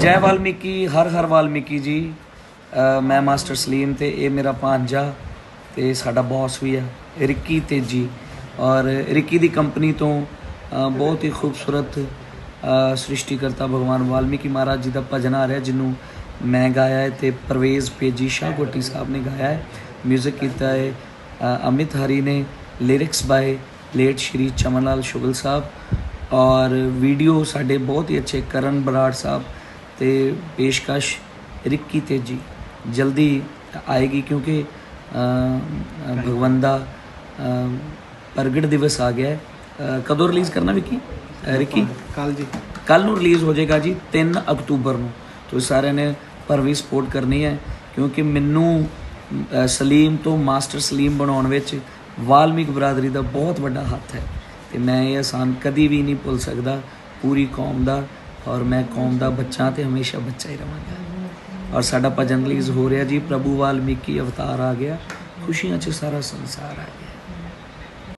ਜੈ ਵਾਲਮੀਕੀ, ਹਰ ਹਰ ਵਾਲਮੀਕੀ ਜੀ। ਮੈਂ ਮਾਸਟਰ ਸਲੀਮ ਤੇ ਇਹ ਮੇਰਾ ਭਾਂਜਾ ਤੇ ਸਾਡਾ ਬੌਸ ਵੀ ਆ, ਰਿੱਕੀ ਤੇਜੀ ਔਰ ਰਿੱਕੀ ਦੀ ਕੰਪਨੀ ਤੋਂ ਬਹੁਤ ਹੀ ਖੂਬਸੂਰਤ ਸ੍ਰਿਸ਼ਟੀਕਰਤਾ ਭਗਵਾਨ ਵਾਲਮੀਕੀ ਮਹਾਰਾਜ ਜੀ ਦਾ ਭਜਨ ਆ ਰਿਹਾ, ਜਿਹਨੂੰ ਮੈਂ ਗਾਇਆ ਹੈ ਤੇ ਪਰਵੇਜ਼ ਪੇਜੀ ਸ਼ਾਹ ਗੋਟੀ ਸਾਹਿਬ ਨੇ ਗਾਇਆ ਹੈ। 뮤직 ਕੀਤਾ ਹੈ ਅਮਿਤ ਹਰੀ ਨੇ lyrics by late Shri Chaman Lal Shugal Sahib. ਔਰ ਵੀਡੀਓ ਸਾਡੇ ਬਹੁਤ ਹੀ ਅੱਛੇ ਕਰਨ ਬਰਾੜ ਸਾਹਿਬ ਤੇ ਪੇਸ਼ਕਸ਼ ਰਿੱਕੀ ਤੇਜੀ ਜਲਦੀ ਆਏਗੀ ਕਿਉਂਕਿ ਭਗਵਾਨ ਦਾ ਪ੍ਰਗਟ ਦਿਵਸ ਆ ਗਿਆ ਹੈ। ਕਦੋਂ ਰਿਲੀਜ਼ ਕਰਨਾ ਵਿੱਕੀ? ਰਿੱਕੀ? ਕੱਲ ਜੀ। ਕੱਲ ਨੂੰ ਰਿਲੀਜ਼ ਹੋ ਜਾਏਗਾ ਜੀ 3 ਅਕਤੂਬਰ ਨੂੰ। ਤੁਸੀਂ ਸਾਰਿਆਂ ਨੇ ਭਰਵੀ ਸਪੋਰਟ ਕਰਨੀ ਹੈ ਕਿਉਂਕਿ ਮੈਨੂੰ ਸਲੀਮ ਤੋਂ ਮਾਸਟਰ ਸਲੀਮ ਬਣਾਉਣ ਵਿੱਚ ਵਾਲਮੀਕ ਬਰਾਦਰੀ ਦਾ ਬਹੁਤ ਵੱਡਾ ਹੱਥ ਹੈ। ਤੇ ਮੈਂ ਇਹ ਆਸਾਨ ਕਦੀ ਵੀ ਨਹੀਂ ਭੁੱਲ ਸਕਦਾ ਪੂਰੀ ਕੌਮ ਦਾ ਔਰ ਮੈਂ ਕੌਮ ਦਾ ਬੱਚਾ ਤੇ ਹਮੇਸ਼ਾ ਬੱਚਾ ਹੀ ਰਵਾਂਗਾ। ਔਰ ਸਾਡਾ ਭਜਨ ਰਿਲੀਜ਼ ਹੋ ਰਿਹਾ ਜੀ, ਪ੍ਰਭੂ ਵਾਲਮੀਕੀ ਅਵਤਾਰ ਆ ਗਿਆ। ਖੁਸ਼ੀਆਂ 'ਚ ਸਾਰਾ ਸੰਸਾਰ ਆ ਗਿਆ।